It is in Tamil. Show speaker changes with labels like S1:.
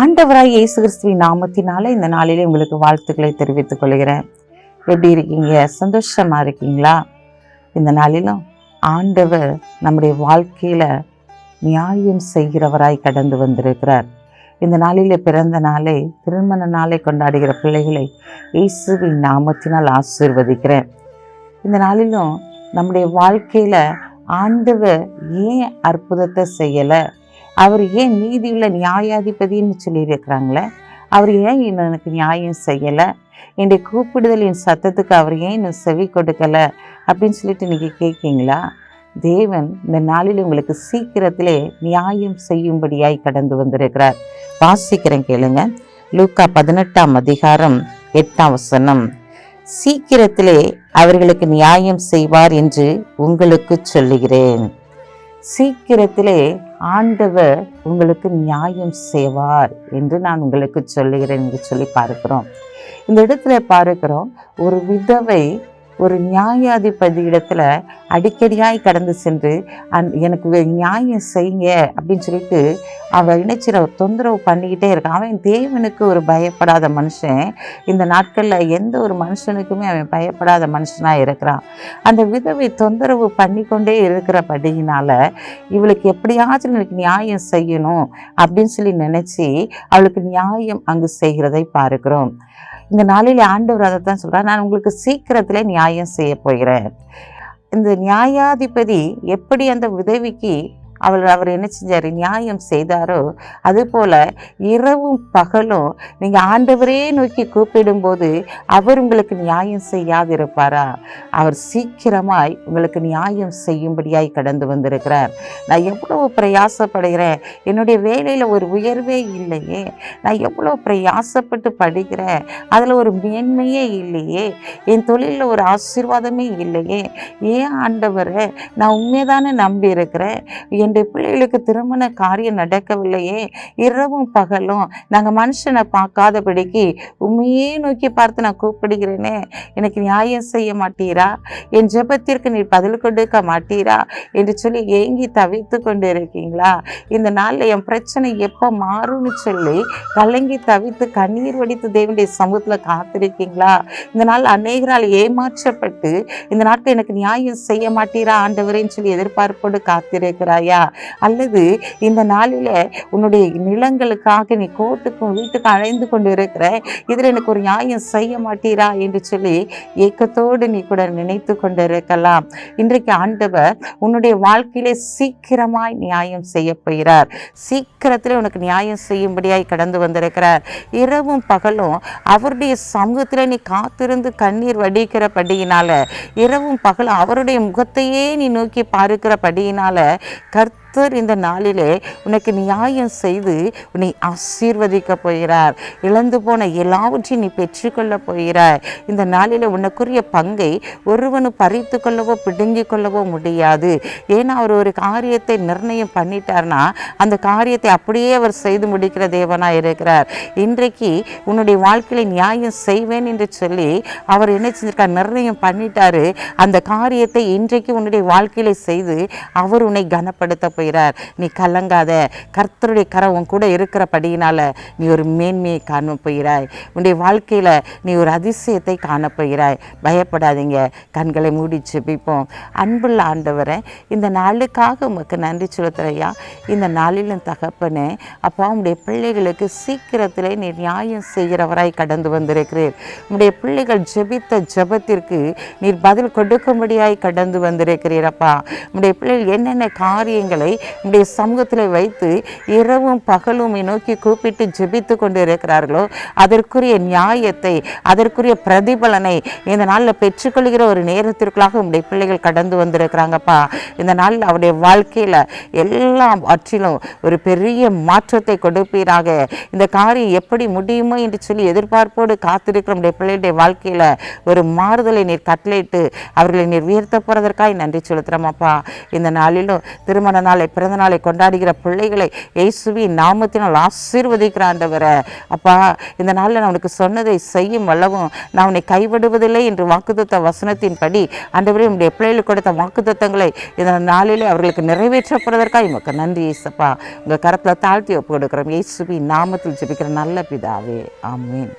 S1: ஆண்டவராய் இயேசு கிறிஸ்துவின் நாமத்தினால இந்த நாளிலே உங்களுக்கு வாழ்த்துக்களை தெரிவித்துக் கொள்கிறேன். எப்படி இருக்கீங்க? சந்தோஷமா இருக்கீங்களா? இந்த நாளிலும் ஆண்டவர் நம்முடைய வாழ்க்கையில நியாயம் செய்கிறவராய் கடந்து வந்திருக்கிறார். இந்த நாளிலே பிறந்த நாளை திருமண நாளை கொண்டாடுகிற பிள்ளைகளை இயேசுவின் நாமத்தினால் ஆசீர்வதிக்கிறேன். இந்த நாளிலும் நம்முடைய வாழ்க்கையில ஆண்டவர் ஏன் அற்புதத்தை செய்யலை? அவர் ஏன் நீதியுள்ள நியாயாதிபதின்னு சொல்லியிருக்கிறாங்களே? அவர் ஏன் இன்னும் எனக்கு நியாயம் செய்யலை? என்னுடைய கூப்பிடுதலின் சத்தத்துக்கு அவர் ஏன் இன்னும் செவி கொடுக்கலை? அப்படின்னு சொல்லிட்டு நீங்கள் கேட்கீங்களா தேவன் இந்த நாளில் உங்களுக்கு சீக்கிரத்திலே நியாயம் செய்யும்படியாய் கடந்து வந்திருக்கிறார். வாசிக்கிறேன் கேளுங்க. லூக்கா பதினெட்டாம் அதிகாரம் எட்டாம் வசனம். சீக்கிரத்திலே அவர்களுக்கு நியாயம் செய்வார் என்று உங்களுக்கு சொல்லுகிறேன். சீக்கிரத்திலே ஆண்டவர் உங்களுக்கு நியாயம் செய்வார் என்று நான் உங்களுக்கு சொல்லுகிறேன் என்று சொல்லி பார்க்கிறோம். இந்த இடத்துல பார்க்கிறோம் ஒரு விதவை ஒரு நியாயாதிபதி இடத்துல அடிக்கடியாய் கடந்து சென்று அந் எனக்கு நியாயம் செய்யுங்க அப்படின்னு சொல்லிட்டு அவன் இணைச்சிர தொந்தரவு பண்ணிக்கிட்டே இருக்கான் அவன் தேவனுக்கு ஒரு பயப்படாத மனுஷன். இந்த நாட்களில் எந்த ஒரு மனுஷனுக்குமே அவன் பயப்படாத மனுஷனாக இருக்கிறான். அந்த விதவை தொந்தரவு பண்ணிக்கொண்டே இருக்கிறபடியினால் இவளுக்கு எப்படியாச்சும் எனக்கு நியாயம் செய்யணும் அப்படின்னு சொல்லி நினச்சி அவளுக்கு நியாயம் அங்கு செய்கிறதை பார்க்கிறோம். இந்த நாளில் ஆண்டவர் அதை தான் சொல்கிறார் நான் உங்களுக்கு சீக்கிரத்தில் நியாயம் செய்ய போகிறேன். இந்த நியாயாதிபதி எப்படி அந்த உதவிக்கு அவள் அவர் என்ன செஞ்சார்? நியாயம் செய்தாரோ? அதுபோல் இரவும் பகலும் நீங்கள் ஆண்டவரே நோக்கி கூப்பிடும்போது அவர் உங்களுக்கு நியாயம் செய்யாதிருப்பாரா? அவர் சீக்கிரமாய் உங்களுக்கு நியாயம் செய்யும்படியாய் கடந்து வந்திருக்கிறார். நான் எவ்வளவு பிரயாசப்படுகிறேன். என்னுடைய வேலையில் ஒரு உயர்வே இல்லையே. நான் எவ்வளோ பிரயாசப்பட்டு படிக்கிறேன். அதில் ஒரு மேன்மையே இல்லையே. என் தொழிலில் ஒரு ஆசீர்வாதமே இல்லையே. ஏன் ஆண்டவரை நான் உண்மைதானே நம்பி இருக்கிறேன் என்னுடைய பிள்ளைகளுக்கு திருமண காரியம் நடக்கவில்லையே. இரவும் பகலும் நாங்கள் மனுஷனை பார்க்காதபடிக்கு உண்மையே நோக்கி பார்த்து நான் கூப்பிடுகிறேனே. எனக்கு நியாயம் செய்ய மாட்டீரா? என் ஜெபத்திற்கு நீ பதில் கொடுக்க மாட்டீரா? என்று சொல்லி ஏங்கி தவித்து கொண்டு இருக்கீங்களா இந்த நாளில் என் பிரச்சனை எப்போ மாறும்னு சொல்லி கலங்கி தவித்து கண்ணீர் வடித்து தேவனுடைய சமூகத்தில் காத்திருக்கீங்களா? இந்த நாள் அநேகரால் ஏமாற்றப்பட்டு இந்த நாட்கள் எனக்கு நியாயம் செய்ய மாட்டீரா? ஆண்டவரேன்னு சொல்லி எதிர்பார்ப்போடு காத்திருக்கிறாயா? அல்லது இந்த நாளில் உன்னுடைய நிலங்களுக்காக நீ கோர்ட்டுக்கும் வீட்டுக்கும் அழைந்து கொண்டு இருக்கிற இதில் எனக்கு ஒரு நியாயம் செய்ய மாட்டீரா என்று சொல்லி ஏக்கத்தோடு நீ கூட நினைத்து கொண்டு இருக்கலாம் இன்றைக்கு ஆண்டவர் உன்னுடைய வாழ்க்கையிலே சீக்கிரமாய் நியாயம் செய்ய போகிறார். சீக்கிரத்தில் உனக்கு நியாயம் செய்யும்படியாய் கடந்து வந்திருக்கிறார். இரவும் பகலும் அவருடைய சமூகத்தில் நீ காத்திருந்து கண்ணீர் வடிக்கிறபடியினால இரவும் பகலும் அவருடைய முகத்தையே நீ நோக்கி பார்க்கிறபடியினால Earth கர்த்தர் இந்த நாளிலே உனக்கு நியாயம் செய்து உன்னை ஆசீர்வதிக்க போகிறார். இழந்து போன எல்லாவற்றையும் நீ பெற்றுக்கொள்ள போகிறாய். இந்த நாளில் உனக்குரிய பங்கை ஒருவனும் பறித்து கொள்ளவோ பிடுங்கி கொள்ளவோ முடியாது. ஏன்னா அவர் ஒரு காரியத்தை நிர்ணயம் பண்ணிட்டார்னா அந்த காரியத்தை அப்படியே அவர் செய்து முடிக்கிற தேவனாக இருக்கிறார். இன்றைக்கு உன்னுடைய வாழ்க்கையில நியாயம் செய்வேன் என்று சொல்லி அவர் என்ன செஞ்சிருக்கார்? நிர்ணயம் பண்ணிட்டாரு. அந்த காரியத்தை இன்றைக்கு உன்னுடைய வாழ்க்கையில செய்து அவர் உன்னை கனப்படுத்த போய் போகிறார் நீ கலங்காத. கர்த்தருடைய கரம் உன் கூட இருக்கிறபடியினால நீ ஒரு மேன்மையை காண போகிறாய். உன்னுடைய வாழ்க்கையில நீ ஒரு அதிசயத்தை காண போகிறாய். பயப்படாதீங்க. கண்களை மூடி ஜெபிப்போம். அன்புள்ள ஆண்டவரை இந்த நாளுக்காக உமக்கு நன்றி செலுத்துறையா இந்த நாளிலும் தகப்பனே அப்பா உங்களுடைய பிள்ளைகளுக்கு சீக்கிரத்திலே நீ நியாயம் செய்கிறவராய் கடந்து வந்திருக்கிறீர். உங்களுடைய பிள்ளைகள் ஜெபித்த ஜெபத்திற்கு நீர் பதில் கொடுக்கும்படியாய் கடந்து வந்திருக்கிறீரப்பா உங்களுடைய பிள்ளைகள் என்னென்ன காரியங்களை பிள்ளைகளை உம்முடைய சமூகத்தில் வைத்து இரவும் பகலும் நோக்கி கூப்பிட்டு ஜெபித்து கொண்டு இருக்கிறார்களோ அதற்குரிய நியாயத்தை அதற்குரிய பிரதிபலனை இந்த நாளில் பெற்றுக்கொள்கிற ஒரு நேரத்திற்குள்ளாக நம்முடைய பிள்ளைகள் கடந்து வந்திருக்கிறாங்கப்பா. இந்த நாளில் அவருடைய வாழ்க்கையில் எல்லாம் அற்றிலும் ஒரு பெரிய மாற்றத்தை கொடுப்பீராக. இந்த காரியம் எப்படி முடியுமோ என்று சொல்லி எதிர்பார்ப்போடு காத்திருக்கிற நம்முடைய பிள்ளைகளுடைய வாழ்க்கையில் ஒரு மாறுதலை நீர் கட்டளையிட்டு அவர்களை நீர் உயர்த்த போகிறதற்காக நன்றி செலுத்துகிறோமாப்பா இந்த நாளிலும் திருமண நாள் நாளை பிறந்த நாளை கொண்டாடுகிற பிள்ளைகளை இயேசுவின் நாமத்தினால் ஆசீர்வதிக்கிற ஆண்டவரை அப்பா இந்த நாளில் நான் உனக்கு சொன்னதை செய்யும் வல்லவும் நான் உன்னை கைவிடுவதில்லை என்று வாக்குத்தத்த வசனத்தின்படி ஆண்டவரே உடைய பிள்ளைகளுக்கு கொடுத்த வாக்குத்தத்தங்களை இந்த நாளிலே அவர்களுக்கு நிறைவேற்றப்படுவதற்காக உமக்கு நன்றி இயேசப்பா. உங்கள் கரத்தில் தாழ்த்தி ஒப்பு கொடுக்குறோம் இயேசுவின் நாமத்தில் ஜெபிக்கிற நல்ல பிதாவே. ஆமீன்.